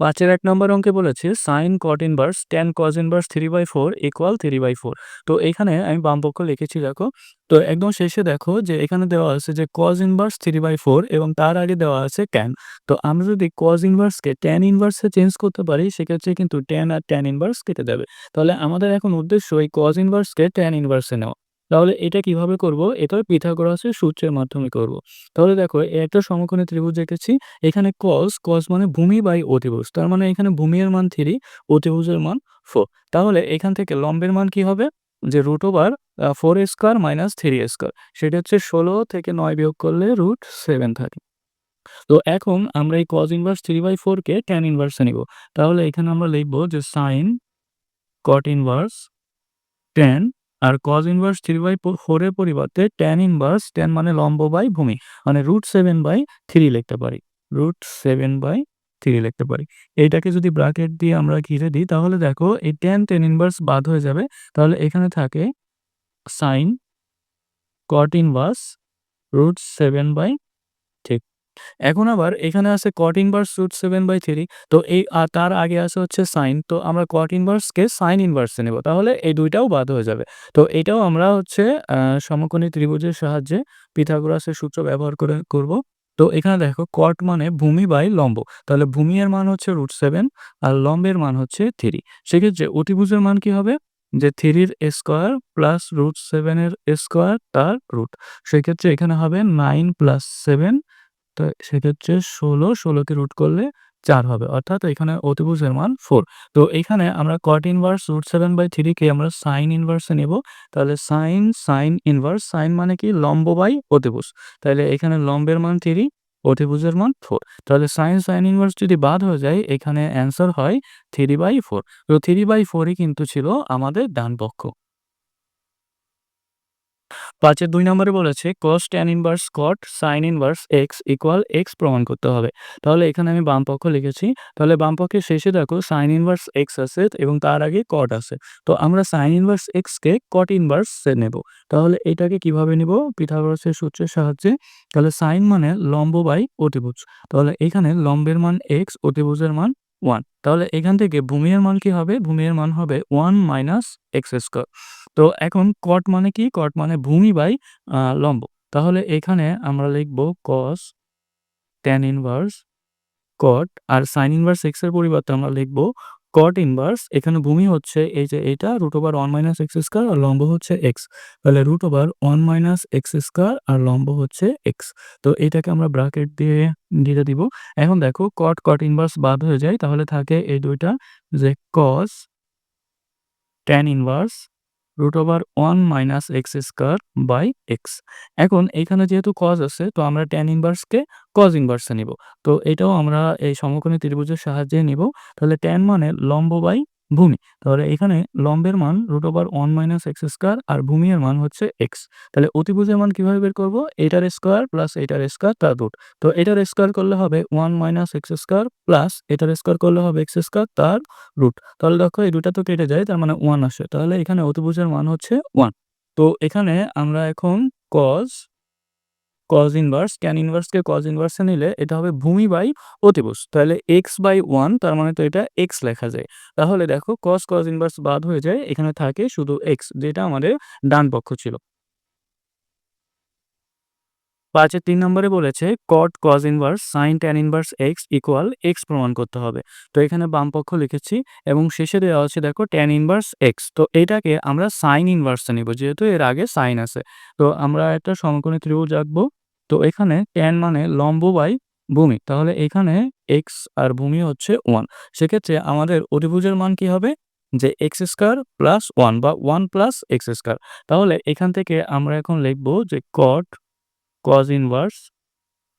পাঁচের এক নম্বর অঙ্কে বলেছে sine cot inverse tan cos inverse three by four equal three by four তো এখানে আমি বাম পক্ষ লিখেছি, দেখো। তো একদম শেষে দেখো যে এখানে দেওয়া আছে যে cos inverse three by four এবং তার আগে দেওয়া আছে ট্যান তো আমরা যদি কজ ইনভার্সকে ট্যান ইনভার্সে চেঞ্জ করতে পারি, সেক্ষেত্রে কিন্তু ট্যান আর ট্যান ইনভার্স কেটে দেবে তাহলে আমাদের এখন উদ্দেশ্য এই কজ ইনভার্সকে ট্যান ইনভার্সে নেওয়া। তাহলে এটা কীভাবে করব? এটা পিথাগোরাসের সূত্রের মাধ্যমে করব। তাহলে দেখো একটা সমকোণী ত্রিভুজ এঁকেছি এখানে কস কস মানে ভূমি বাই অতিভুজ। তার মানে এখানে ভূমির মান থ্রি অতিভুজের মান ফোর তাহলে এখান থেকে লম্বের মান কি হবে? যে root over four square minus three square সেটা হচ্ছে ষোলো থেকে নয় বিয়োগ করলে রুট সেভেন থাকে। তো এখন আমরা এই কজ ইনভার্স থ্রি বাই ফোরকে ট্যান ইনভার্সে নিব। তাহলে এখানে আমরা লিখব যে সাইন কট ইনভার্স ট্যান আর কজ ইনভার্স থ্রি বাই ফোরের পরিবর্তে ট্যান ইনভার্স ট্যান মানে লম্ব বাই ভূমি মানে রুট সেভেন বাই থ্রি লিখতে পারি রুট সেভেন বাই থ্রি লিখতে পারি। এইটাকে যদি ব্রাকেট দিয়ে আমরা ঘিরে দিই, তাহলে দেখো এই ট্যান টেন ইনভার্স বাদ হয়ে যাবে। তাহলে এখানে থাকে sine cot inverse root seven by এখন আবার এখানে আছে cot inverse root seven by three তো এই তার আগে আছে হচ্ছে সাইন তো আমরা কট ইনভার্সকে সাইন ইনভার্সে নেব, তাহলে এই দুইটাও বাদ হয়ে যাবে। তো এটাও আমরা হচ্ছে সমকোণী ত্রিভুজের সাহায্যে পিথাগোরাসের সূত্র ব্যবহার করে করব। তো এখানে দেখো কট মানে ভূমি বাই লম্ব, তাহলে ভূমি এর মান হচ্ছে রুট সেভেন আর লম্বের মান হচ্ছে থ্রি সেক্ষেত্রে অতিভুজের মান কি হবে? যে থ্রির স্কোয়ার প্লাস রুট সেভেনের স্কোয়ার তার রুট সেক্ষেত্রে এখানে হবে নাইন প্লাস সেভেন তো সেক্ষেত্রে ষোলো, ষোলোকে রুট করলে চার হবে। অর্থাৎ এখানে অতিভুজের মান ফোর তো এখানে আমরা cot inverse root seven by থ্রিকে আমরা সাইন ইনভার্সে নেব। তাহলে সাইন সাইন ইনভার্স সাইন মানে কি? লম্ব বাই অতিভুজ। তাহলে এখানে লম্বের মান থ্রি অতিভুজের মান ফোর তাহলে সাইন সাইন ইনভার্স যদি বাদ হয়ে যায়, এখানে অ্যান্সার হয় থ্রি বাই ফোর তো থ্রি বাই ফোরই কিন্তু ছিল আমাদের ডান পক্ষ পাঁচের দুই নম্বরে বলেছে cos tan inverse cot sine inverse x equal x প্রমাণ করতে হবে। তাহলে এখানে আমি বাম পক্ষ লিখেছি। তাহলে বাম পক্ষের শেষে দেখো সাইন ইনভার্স এক্স আছে এবং তার আগে কট আছে। তো আমরা সাইন ইনভার্স এক্সকে কট ইনভার্স নেব। তাহলে এটাকে কীভাবে নেব? পিথাগোরাসের সূত্রের সাহায্যে। তাহলে সাইন মানে লম্ব বাই অতিভুজ। তাহলে এখানে লম্বের মান এক্স অতিভুজের মান ওয়ান তাহলে এখান থেকে ভূমির মান কি হবে? ভূমির মান হবে ওয়ান মাইনাস এক্স স্কোয়ার তো এখন কট মানে কি? কট মানে ভূমি বাই লম্ব। তাহলে এখানে আমরা লিখব কস ট্যান ইনভার্স কট আর সাইন ইনভার্স এক্সের পরিবর্তে আমরা লিখব কট ইনভার্স এখানে ভূমি হচ্ছে এই যে এটা root over one minus x square আর লম্ব হচ্ছে এক্স তাহলে root over one minus x square আর লম্ব হচ্ছে এক্স তো এটাকে আমরা ব্রাকেট দিয়ে দিয়ে দিব। এখন দেখো কট কট ইনভার্স বাদ হয়ে যায়, তাহলে থাকে এই দুইটা যে cos tan inverse root over one minus x square by x এখন এখানে যেহেতু কজ আছে, তো আমরা ট্যান ইনভার্সকে কজ ইনভার্সে নিব। তো এটাও আমরা এই সমকোণী ত্রিভুজের সাহায্যে নিব। তাহলে ট্যান মানে লম্ব বাই ভূমি। তাহলে এখানে লম্বের মান root over one minus x square আর ভূমির মান হচ্ছে এক্স তাহলে অতিভুজের মান কীভাবে বের করব? এটার স্কোয়ার প্লাস এটার স্কোয়ার তার রুট তো এটার স্কোয়ার করলে হবে one minus x square plus এটার স্কোয়ার করলে হবে এক্স স্কোয়ার তার রুট তাহলে দেখো এই দুটা তো কেটে যায়, তার মানে ওয়ান আসে। তাহলে এখানে অতিভুজের মান হচ্ছে ওয়ান তো এখানে আমরা এখন কজ কজ ইনভার্স ক্যান ইনভার্সকে কজ ইনভার্সে নিলে এটা হবে ভূমি বাই অতিভুজ। তাহলে এক্স বাই ওয়ান তার মানে তো এটা এক্স লেখা যায়। তাহলে দেখো কজ কজ ইনভার্স বাদ হয়ে যায়, এখানে থাকে শুধু এক্স যেটা আমাদের ডান পক্ষ ছিল। পাঁচের তিন নম্বরে বলেছে cot cos inverse sine tan inverse x equal x প্রমাণ করতে হবে। তো এখানে বাম পক্ষ লিখেছি এবং শেষে দেওয়া আছে, দেখো ট্যান ইনভার্স এক্স তো এটাকে আমরা সাইন ইনভার্সে নিব, যেহেতু এর আগে সাইন আছে। তো আমরা একটা সমকোণী ত্রিভুজ আঁকবো। তো এখানে ট্যান মানে লম্ব বাই ভূমি। তাহলে এখানে এক্স আর ভূমি হচ্ছে ওয়ান সেক্ষেত্রে আমাদের অতিভুজের মান কি হবে? যে এক্স স্কোয়ার প্লাস ওয়ান বা ওয়ান প্লাস এক্স স্কোয়ার তাহলে এখান থেকে আমরা এখন লিখব যে cot cos inverse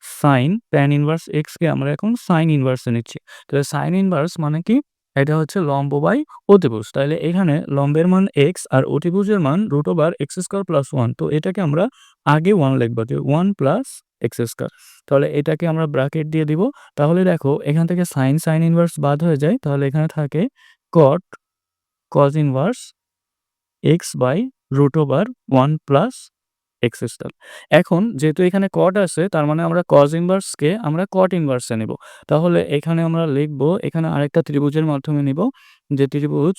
sine tan inverse এক্সকে আমরা এখন সাইন ইনভার্সে নিচ্ছি। তাহলে সাইন ইনভার্স মানে কি? এটা হচ্ছে লম্ব বাই অতিভুজ। তাহলে এখানে লম্বের মান এক্স আর অতিভুজের মান root over x square plus one তো এটাকে আমরা আগে ওয়ান লিখব যে ওয়ান প্লাস এক্স স্কোয়ার তাহলে এটাকে আমরা ব্রাকেট দিয়ে দিব। তাহলে দেখো, এখান থেকে সাইন সাইন ইনভার্স বাদ হয়ে যায়। তাহলে এখানে থাকে cot cos inverse x by root over one plus x square. এখন যেহেতু এখানে কট আছে, তার মানে আমরা কজ ইনভার্সকে আমরা কট ইনভার্সে নিব। তাহলে এখানে আমরা লিখব, এখানে আরেকটা ত্রিভুজের মাধ্যমে নিব, যে ত্রিভুজ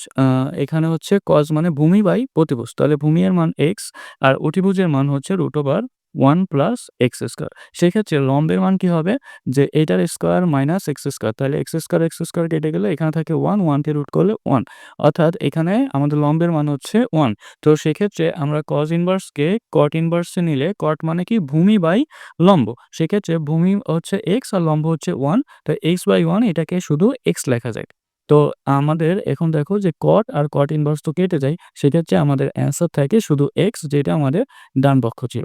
এখানে হচ্ছে কজ মানে ভূমি বাই প্রতিভুজ। তাহলে ভূমি এর মান এক্স আর অতিভুজের মান হচ্ছে root over 1 plus x square. সেক্ষেত্রে লম্বের মান কি হবে? যে এটার স্কোয়ার মাইনাস এক্স স্কয়ার। তাহলে এক্স স্কয়ার, এক্স স্কয়ার কেটে গেলে এখানে থাকে 1, 1 কে রুট করলে ওয়ান অর্থাৎ এখানে আমাদের লম্বের মান হচ্ছে ওয়ান তো সেক্ষেত্রে আমরা কজ ইনভার্সকে কট ইনভার্সে নিলে কট মানে কি ভূমি বাই লম্ব। সেক্ষেত্রে ভূমি হচ্ছে এক্স আর লম্ব হচ্ছে ওয়ান তো এক্স বাই ওয়ান এটাকে শুধু এক্স লেখা যায়। তো আমাদের এখন দেখো যে কট আর কট ইনভার্স তো কেটে যায়। সেক্ষেত্রে আমাদের অ্যান্সার থাকে শুধু এক্স যেটা আমাদের ডান পক্ষ ছিল।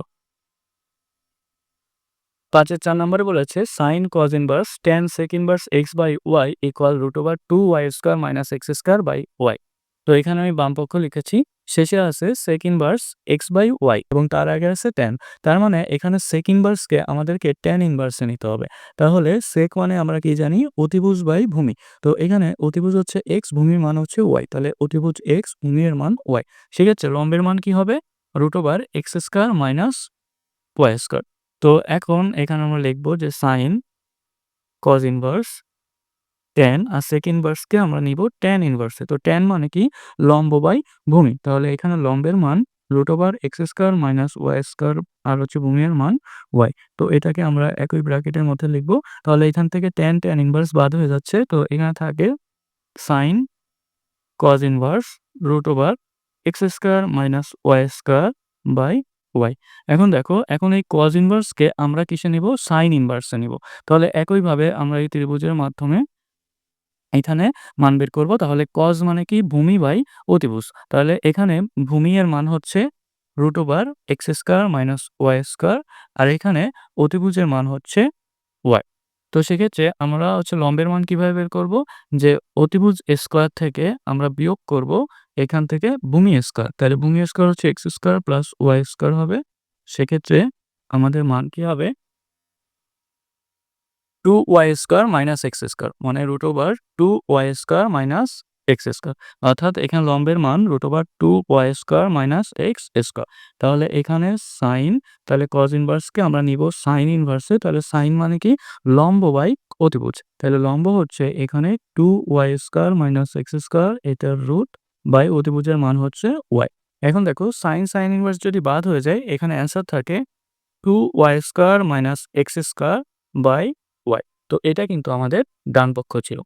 ৫ চার ৪ নম্বরে বলেছে sine cos inverse tan sec inverse x by y equal root over 2y square minus x square by y তো এখানে আমি বাম পক্ষ লিখেছি। শেষে আছে sec inverse x by y এবং তার আগে আছে টেন তার মানে এখানে sec ইনভার্সকে আমাদেরকে tan ইনভার্সে নিতে হবে। তাহলে সেক মানে আমরা কি জানি, অতিভুজ বাই ভূমি। তো এখানে অতিভুজ হচ্ছে এক্স ভূমির মান হচ্ছে ওয়াই তাহলে অতিভুজ এক্স ভূমির মান y। সেক্ষেত্রে লম্বের মান কি হবে? Root over x square minus y square. তো এখন এখানে আমরা লিখব যে sin cos ইনভার্স tan, আর sec ইনভার্সকে আমরা নিব tan ইনভার্সে। তো tan মানে কি লম্ব বাই ভূমি। তাহলে এখানে লম্বের মান root over x square minus y square আর হচ্ছে ভূমির মান y। তো এটাকে আমরা একই ব্র্যাকেটের মধ্যে লিখব। তাহলে এখান থেকে tan tan ইনভার্স বাদ হয়ে যাচ্ছে। তো এখানে থাকে sin cos inverse root over x square minus y square by y। এখন দেখো, এখন এই কজ ইনভার্সকে আমরা কিসে নিব? সাইন ইনভার্সে নিব। তাহলে একইভাবে আমরা এই ত্রিভুজের মাধ্যমে এখানে মান বের করব তাহলে কজ মানে কি ভূমি বাই অতিভুজ। তাহলে এখানে ভূমি এর মান হচ্ছে root over x square minus y square আর এখানে অতিভুজের মান হচ্ছে y। তো সেক্ষেত্রে আমরা হচ্ছে লম্বের মান কীভাবে বের করব? যে অতিভুজ স্কোয়ার থেকে আমরা বিয়োগ করব এখান থেকে ভূমি স্কোয়ার তাহলে ভূমি স্কোয়ার হচ্ছে x square plus y square হবে। সেক্ষেত্রে আমাদের মান কি হবে? Two y square minus x square মানে root over two y square minus x square. অর্থাৎ এখানে লম্বের মান root over 2y square minus x square. তাহলে এখানে সাইন তাহলে কজ ইনভার্সকে আমরা নিব সাইন ইনভার্সে তাহলে সাইন মানে কি লম্ব বাই অতিভুজ। তাহলে লম্ব হচ্ছে এখানে 2y square minus x square এটার রুট বাই অতিভুজের মান হচ্ছে ওয়াই এখন দেখো সাইন সাইন ইনভার্স যদি বাদ হয়ে যায়, এখানে অ্যান্সার থাকে 2y square minus x square by y তো এটা কিন্তু আমাদের ডান পক্ষ ছিল।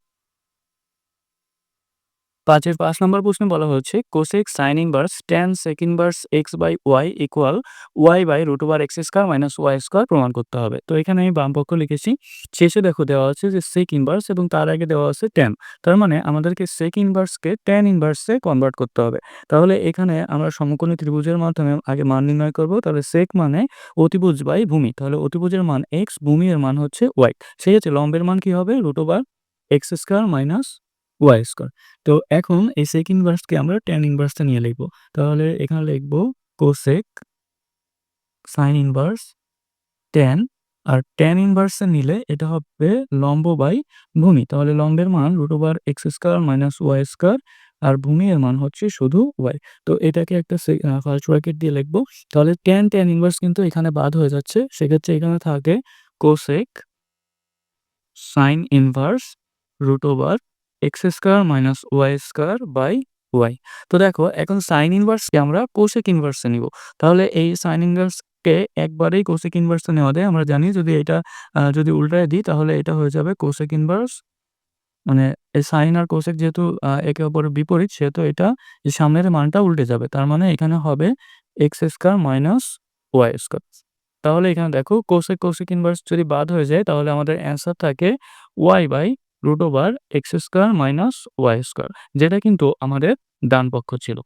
৫ এর ৫ নম্বর প্রশ্নে বলা হচ্ছে cosec sin inverse tan sec inverse x by y equal y by root over x square minus y square প্রমাণ করতে হবে। তো এখানে আমি বাম পক্ষ লিখেছি। শেষে দেখো দেওয়া আছে যে sec ইনভার্স এবং তার আগে দেওয়া আছে tan। তার মানে আমাদেরকে sec ইনভার্সকে tan ইনভার্সে কনভার্ট করতে হবে। তাহলে এখানে আমরা সমকোণী ত্রিভুজের মাধ্যমে আগে মান নির্ণয় করব। তাহলে সেক মানে অতিভুজ বাই ভূমি। তাহলে অতিভুজের মান এক্স ভূমির মান হচ্ছে y। সেক্ষেত্রে লম্বের মান কি হবে? Root over x square minus y square. তো এখন এই sec ইনভার্সকে আমরা tan ইনভার্সে নিয়ে লিখব। তাহলে এখানে লিখব cosec sin ইনভার্স tan, আর tan ইনভার্সে নিলে এটা হবে লম্ব বাই ভূমি। তাহলে লম্বের মান root over x square minus y square আর ভূমি এর মান হচ্ছে শুধু y। তো এটাকে একটা ফার্স্ট ব্র্যাকেট দিয়ে লিখব। তাহলে tan tan ইনভার্স কিন্তু এখানে বাদ হয়ে যাচ্ছে। সেক্ষেত্রে এখানে থাকে cosec sin inverse root over x square minus y square by y তো দেখো, এখন sin ইনভার্সকে আমরা cosec ইনভার্সে নিব। তাহলে এই সাইন ইনভার্সকে একবারেই cosec ইনভার্সে নেওয়া যায়। আমরা জানি যদি এটা যদি উল্টায় দিই, তাহলে এটা হয়ে যাবে cosec ইনভার্স মানে sin আর cosec যেহেতু একে অপরের বিপরীত, সেহেতু এটা সামনের মানটা উল্টে যাবে। তার মানে এখানে হবে x square minus y square. তাহলে এখানে দেখো, cosec cosec ইনভার্স যদি বাদ হয়ে যায়, তাহলে আমাদের অ্যান্সার থাকে y by root over x square minus y square যেটা কিন্তু আমাদের ডান পক্ষ ছিল।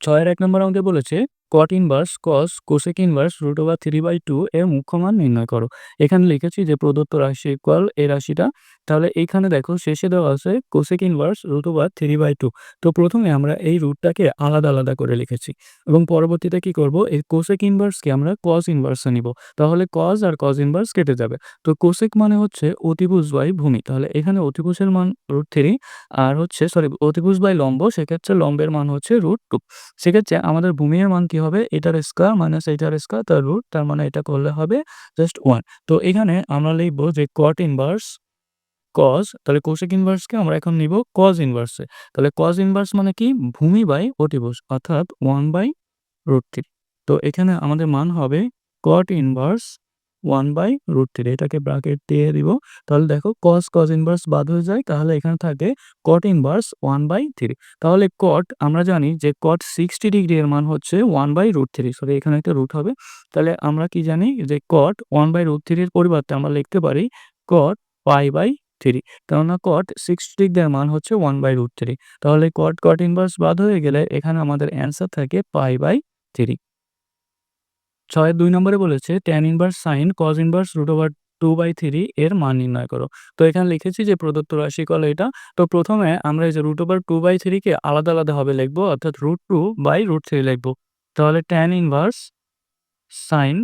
ছয়ের এক নম্বর আমাদের বলেছে cot inverse cos cosec inverse root over 3/2 এর মুখ্য মান নির্ণয় করো। এখানে লিখেছি যে প্রদত্ত রাশি ইকুয়াল এই রাশিটা। তাহলে এইখানে দেখো শেষে দেওয়া আছে cosec ইনভার্স রুট ওভার 3/2 তো প্রথমে আমরা এই রুটটাকে আলাদা, আলাদা করে লিখেছি এবং পরবর্তীতে কি করব এই cosec ইনভার্সকে আমরা cos ইনভার্সে নিব। তাহলে cos আর cos ইনভার্স কেটে যাবে। তো cosec মানে হচ্ছে অতিভুজ বাই ভূমি। তাহলে এখানে অতিভুজের মান রুট থ্রি আর হচ্ছে সরি অতিভুজ বাই লম্ব সেক্ষেত্রে লম্বের মান হচ্ছে রুট টু সেক্ষেত্রে আমাদের ভূমির মান কি হবে এটার স্কোয়ার মাইনাস এইটার স্কোয়ার তার রুট তার মানে এটা করলে হবে জাস্ট ওয়ান তো এখানে আমরা লিখব যে কট ইনভার্স কজ তাহলে কৌশিক ইনভার্সকে আমরা এখন নিব কজ ইনভার্সে তাহলে কজ ইনভার্স মানে কি? ভূমি বাই অতিভুজ, অর্থাৎ ওয়ান বাই রুট থ্রি তো এখানে আমাদের মান হবে cot inverse one by root three এটাকে ব্রাকেট দিয়ে দিব। তাহলে দেখো কস কজ ইনভার্স বাদ হয়ে যায়। তাহলে এখানে থাকে cot inverse one by three তাহলে কট আমরা জানি যে কট সিক্সটি ডিগ্রি এর মান হচ্ছে one by root three sorry এখানে একটা রুট হবে। তাহলে আমরা কি জানি যে কট ওয়ান বাই রুট থ্রির পরিবর্তে আমরা লিখতে পারি কট পাই বাই থ্রি কেননা কট সিক্সটি ডিগ্রির মান হচ্ছে ওয়ান বাই রুট থ্রি তাহলে কট কট ইনভার্স বাদ হয়ে গেলে এখানে আমাদের অ্যান্সার থাকে পাই বাই থ্রি ছয়ের দুই নম্বরে বলেছে tan inverse sine cos inverse root over two by three এর মান নির্ণয় করো। তো এখানে লিখেছি যে প্রদত্ত রাশিকল এটা। তো প্রথমে আমরা এই যে রুট ওভার টু বাই থ্রিকে আলাদা আলাদাভাবে লিখব, অর্থাৎ root two by root three লিখব। তাহলে tan inverse sine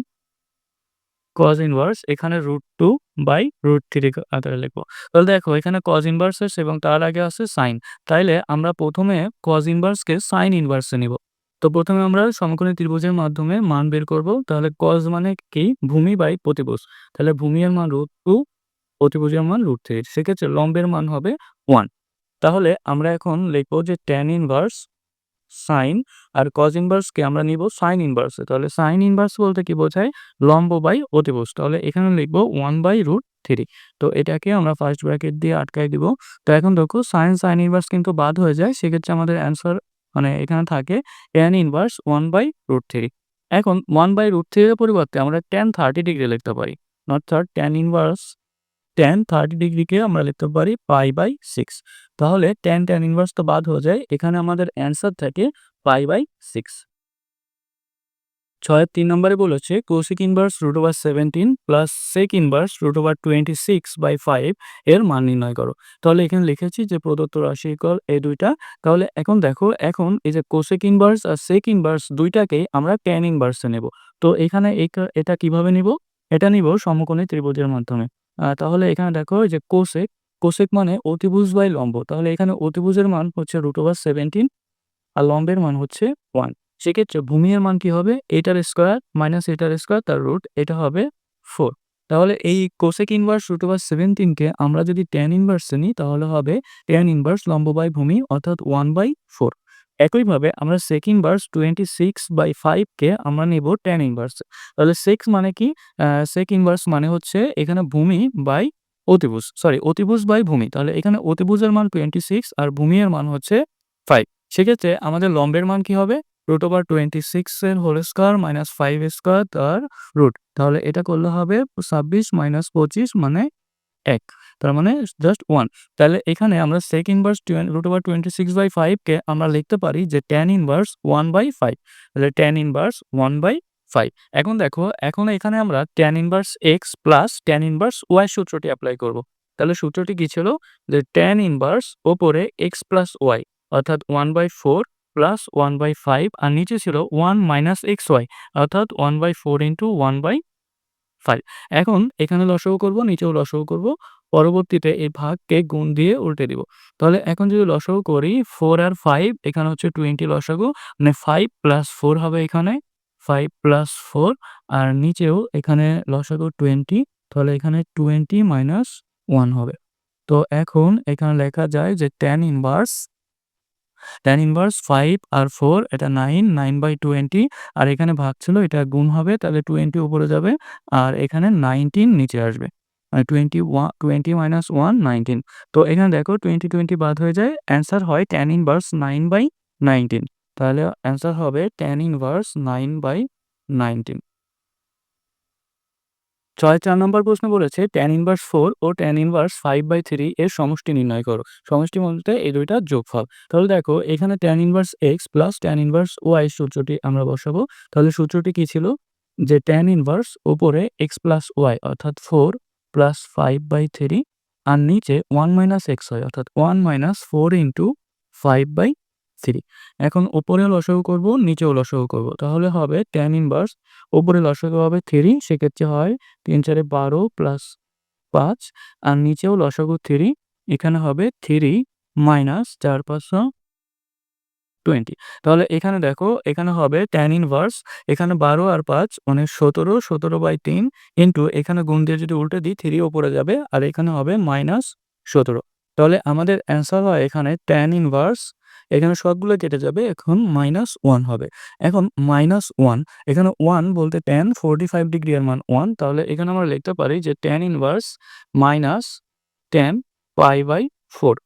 cos inverse এখানে root two by root three আকারে লিখব। তাহলে দেখো এখানে কজ ইনভার্স এবং তার আগে আছে সাইন তাইলে আমরা প্রথমে কজ ইনভার্সকে সাইন ইনভার্সে নিব। তো প্রথমে আমরা সমকোণী ত্রিভুজের মাধ্যমে মান বের করব। তাহলে কজ মানে কি? ভূমি বাই প্রতিভুজ। তাহলে ভূমির মান রুট টু প্রতিভুজের মান রুট থ্রি সেক্ষেত্রে লম্বের মান হবে ওয়ান তাহলে আমরা এখন লিখব যে ট্যান ইনভার্স সাইন আর কজ ইনভার্সকে আমরা নিব সাইন ইনভার্সে তাহলে সাইন ইনভার্স বলতে কি বোঝায়? লম্ব বাই অতিভুজ। তাহলে এখানে লিখব ওয়ান বাই রুট থ্রি তো এটাকে আমরা ফার্স্ট ব্র্যাকেট দিয়ে আটকাই দিব। তো এখন দেখো সাইন সাইন ইনভার্স কিন্তু বাদ হয়ে যায়। সেক্ষেত্রে আমাদের অ্যান্সার মানে এখানে থাকে tan inverse one by root three এখন ওয়ান বাই রুট থ্রির পরিবর্তে আমরা টেন থার্টি ডিগ্রি লিখতে পারি। অর্থাৎ টেন ইনভার্স টেন থার্টি ডিগ্রিকে আমরা লিখতে পারি পাই বাই সিক্স তাহলে টেন টেন ইনভার্স তো বাদ হয়ে যায়। এখানে আমাদের অ্যান্সার থাকে পাই বাই সিক্স ছয়ের তিন নম্বরে বলেছে cosec inverse root over seventeen plus sec inverse root over twenty six by five এর মান নির্ণয় করো। তাহলে এখানে লিখেছি যে প্রদত্ত রাশি কল এই দুইটা। তাহলে এখন দেখো, এখন এই যে কোসেক ইনভার্স আর সেক ইনভার্স দুইটাকেই আমরা ট্যান ইনভার্সে নেব। তো এখানে এটা কীভাবে নিব? এটা নিব সমকোণী ত্রিভুজের মাধ্যমে। তাহলে এখানে দেখো যে কোসেক কোসেক মানে অতিভুজ বাই লম্ব। তাহলে এখানে অতিভুজের মান হচ্ছে রুট ওভার সেভেন্টিন আর লম্বের মান হচ্ছে ওয়ান সেক্ষেত্রে ভূমির মান কি হবে? এটার স্কোয়ার মাইনাস এটার স্কোয়ার তার রুট এটা হবে ফোর তাহলে এই কোসেক ইনভার্স রুট ওভার সেভেন্টিনকে আমরা যদি টেন ইনভার্সে নিই, তাহলে হবে টেন ইনভার্স লম্ব বাই ভূমি অর্থাৎ ওয়ান বাই ফোর একইভাবে আমরা sec inverse twenty six by ফাইভকে আমরা নেব টেন ইনভার্স তাহলে সেক্স মানে কি? সেক ইনভার্স মানে হচ্ছে এখানে ভূমি বাই অতিভুজ সরি অতিভুজ বাই ভূমি। তাহলে এখানে অতিভুজের মান টোয়েন্টি সিক্স আর ভূমির মান হচ্ছে ফাইভ সেক্ষেত্রে আমাদের লম্বের মান কি হবে? রুট ওভার টোয়েন্টি সিক্স এর whole square minus five square তার রুট তাহলে এটা করলে হবে ছাব্বিশ মাইনাস পঁচিশ মানে এক, তার মানে জাস্ট ওয়ান তাহলে এখানে আমরা sec inverse root over twenty six by ফাইভকে আমরা লিখতে পারি যে tan inverse one by five তাহলে tan inverse one by five এখন দেখো, এখন এখানে আমরা tan inverse x plus tan inverse y সূত্রটি অ্যাপ্লাই করব। তাহলে সূত্রটি কি ছিল? যে ট্যান ইনভার্স ওপরে এক্স প্লাস ওয়াই অর্থাৎ one by four plus one by five আর নিচে ছিল ওয়ান মাইনাস এক্স ওয়াই অর্থাৎ one by four into one by five এখন এখানে লসও করব, নিচেও লসও করব, পরবর্তীতে এই ভাগকে গুণ দিয়ে উল্টে দিব। তাহলে এখন যদি লসও করি ফোর আর ফাইভ এখানে হচ্ছে টোয়েন্টি লসাগু মানে ফাইভ প্লাস ফোর হবে এখানে ফাইভ প্লাস ফোর আর নিচেও এখানে লসাগু টোয়েন্টি তাহলে এখানে টোয়েন্টি মাইনাস ওয়ান হবে। তো এখন এখানে লেখা যায় যে tan inverse tan inverse five আর ফোর এটা নাইন নাইন বাই টোয়েন্টি আর এখানে ভাগ ছিল, এটা গুণ হবে, তাহলে টোয়েন্টি উপরে যাবে, আর এখানে নাইনটিন নিচে আসবে মানে twenty one twenty minus one nineteen তো এখানে দেখো টোয়েন্টি টোয়েন্টি বাদ হয়ে যায় অ্যান্সার হয় tan inverse nine by nineteen তাহলে অ্যান্সার হবে tan inverse nine by nineteen ছয়, চার নম্বর প্রশ্ন বলেছে tan inverse four O tan inverse five by three এর সমষ্টি নির্ণয় করো। সমষ্টি বলতে এই দুইটা যোগফল। তাহলে দেখো, এখানে tan inverse x plus tan inverse y সূত্রটি আমরা বসাবো। তাহলে সূত্রটি কি ছিল? যে ট্যান ইনভার্স উপরে এক্স প্লাস ওয়াই অর্থাৎ four plus five by three আর নিচে ওয়ান মাইনাস এক্স হয় অর্থাৎ one minus four into five by three এখন ওপরে লসাগু করব, নিচেও লসাগু করব। তাহলে হবে ট্যান ইনভার্স ওপরে লসাগু হবে থ্রি সেক্ষেত্রে হয় তিন চারে বারো প্লাস পাঁচ, আর নিচেও লসাগু থ্রি এখানে হবে থ্রি মাইনাস চার পাঁচশো টোয়েন্টি তাহলে এখানে দেখো, এখানে হবে ট্যান ইনভার্স এখানে বারো আর পাঁচ মানে সতেরো সতেরো বাই তিন ইন্টু এখানে গুণ দিয়ে যদি উল্টে দিই থ্রি ওপরে যাবে, আর এখানে হবে মাইনাস সতেরো। তাহলে আমাদের অ্যান্সার হয় এখানে ট্যান ইনভার্স এখানে সবগুলো কেটে যাবে, এখন মাইনাস ওয়ান হবে। এখন মাইনাস ওয়ান এখানে ওয়ান বলতে টেন ফোরটি ফাইভ ডিগ্রি এর মান ওয়ান তাহলে এখানে আমরা লিখতে পারি যে tan inverse minus tan pi by four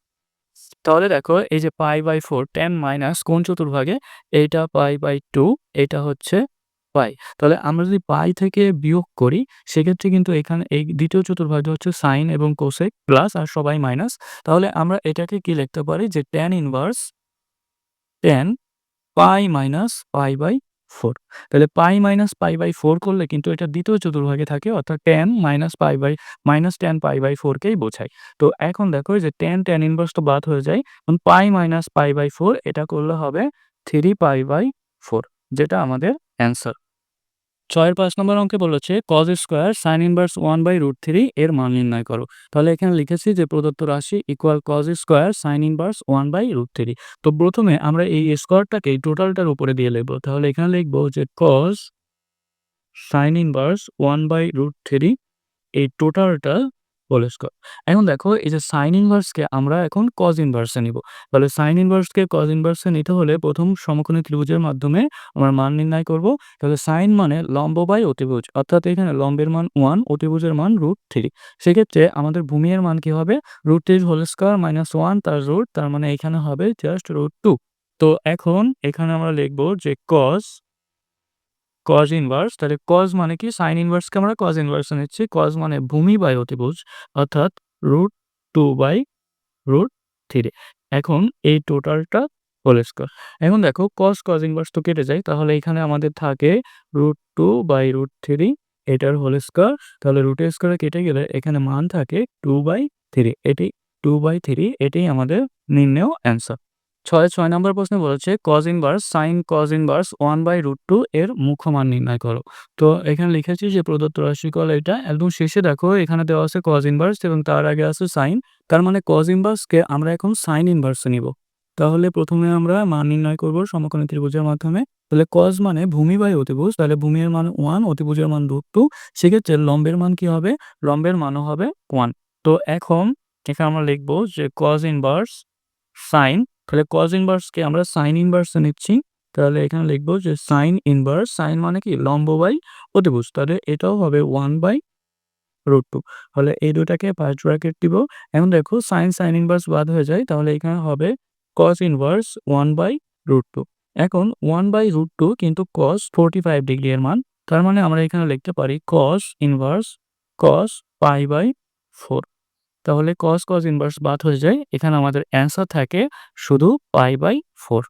তাহলে দেখো, এই যে pi by four tan minus কোন চতুর্ভাগে? এইটা পাই বাই টু এটা হচ্ছে পাই। তাহলে আমরা যদি পাই থেকে বিয়োগ করি, সেক্ষেত্রে কিন্তু এখানে এই দ্বিতীয় চতুর্ভাগটা হচ্ছে সাইন এবং কোসেক প্লাস আর সবাই মাইনাস তাহলে আমরা এটাকে কি লিখতে পারি? যে tan inverse tan pi minus pi by four তাহলে pi minus pi by four করলে কিন্তু এটা দ্বিতীয় চতুর্ভাগে থাকে, অর্থাৎ tan minus pi by minus tan pi by ফোরকেই বোঝায়। তো এখন দেখো যে টেন টেন ইনভার্স তো বাদ হয়ে যায়, এখন pi minus pi by four এটা করলে হবে থ্রি পাই বাই ফোর যেটা আমাদের অ্যান্সার ছয়ের পাঁচ নম্বর অঙ্কে বলেছে cos square sine inverse one by root three এর মান নির্ণয় করো। তাহলে এখানে লিখেছি যে প্রদত্ত রাশি equal cos square sine inverse one by root three তো প্রথমে আমরা এই স্কোয়ারটাকে টোটালটার উপরে দিয়ে লিখব। তাহলে এখানে লিখব যে cos sine inverse one by root three এই টোটালটা হোল স্কোয়ার এখন দেখো, এই যে সাইন ইনভার্সকে আমরা এখন কজ ইনভার্সে নিব। তাহলে সাইন ইনভার্সকে কজ ইনভার্সে নিতে হলে প্রথম সমকোণী ত্রিভুজের মাধ্যমে আমরা মান নির্ণয় করব। তাহলে সাইন মানে লম্ব বাই অতিভুজ, অর্থাৎ এখানে লম্বের মান ওয়ান অতিভুজের মান রুট থ্রি সেক্ষেত্রে আমাদের ভূমির মান কি হবে? Root three whole square minus one তার রুট তার মানে এখানে হবে জাস্ট রুট টু তো এখন এখানে আমরা লিখব যে কজ কজ ইনভার্স তাহলে কজ মানে কি? সাইন ইনভার্সকে আমরা কজ ইনভার্স নিচ্ছি। কজ মানে ভূমি বাই অতিভুজ, অর্থাৎ root two by root three এখন এই টোটালটা হোল স্কোয়ার এখন দেখো কজ কজ ইনভার্স তো কেটে যায়, তাহলে এখানে আমাদের থাকে root two by root three এটার হোল স্কোয়ার তাহলে রুটের স্কোয়ারে কেটে গেলে এখানে মান থাকে টু বাই থ্রি এটি টু বাই থ্রি এটাই আমাদের নির্ণয় অ্যান্সার ছয় ছয় নম্বর প্রশ্নে বলেছে cos inverse sine cos inverse one by root two এর মুখ্যমান নির্ণয় করো। তো এখানে লিখেছি যে প্রদত্ত রাশিকল এটা। একদম শেষে দেখো, এখানে দেওয়া আছে কজ ইনভার্স এবং তার আগে আছে সাইন তার মানে কজ ইনভার্সকে আমরা এখন সাইন ইনভার্সে নিব। তাহলে প্রথমে আমরা মান নির্ণয় করব সমকোণী ত্রিভুজের মাধ্যমে। তাহলে কজ মানে ভূমি বাই অতিভুজ। তাহলে ভূমির মান ওয়ান অতিভুজের মান রুট টু সেক্ষেত্রে লম্বের মান কি হবে? লম্বের মানও হবে ওয়ান তো এখন এখানে আমরা লিখব যে কজ ইনভার্স সাইন তাহলে কজ ইনভার্সকে আমরা সাইন ইনভার্সে নিচ্ছি। তাহলে এখানে লিখব যে সাইন ইনভার্স সাইন মানে কি? লম্ব বাই অতিভুজ। তাহলে এটাও হবে ওয়ান বাই রুট টু তাহলে এই দুটাকে পাঁচ ব্র্যাকেট দিব। এখন দেখো সাইন সাইন ইনভার্স বাদ হয়ে যায়। তাহলে এখানে হবে cos inverse one by root two এখন ওয়ান বাই রুট টু কিন্তু কস ফোরটি ফাইভ ডিগ্রি এর মান। তার মানে আমরা এখানে লিখতে পারি cos inverse cos pi by four তাহলে কস কস ইনভার্স বাদ হয়ে যায়। এখানে আমাদের অ্যান্সার থাকে শুধু পাই বাই ফোর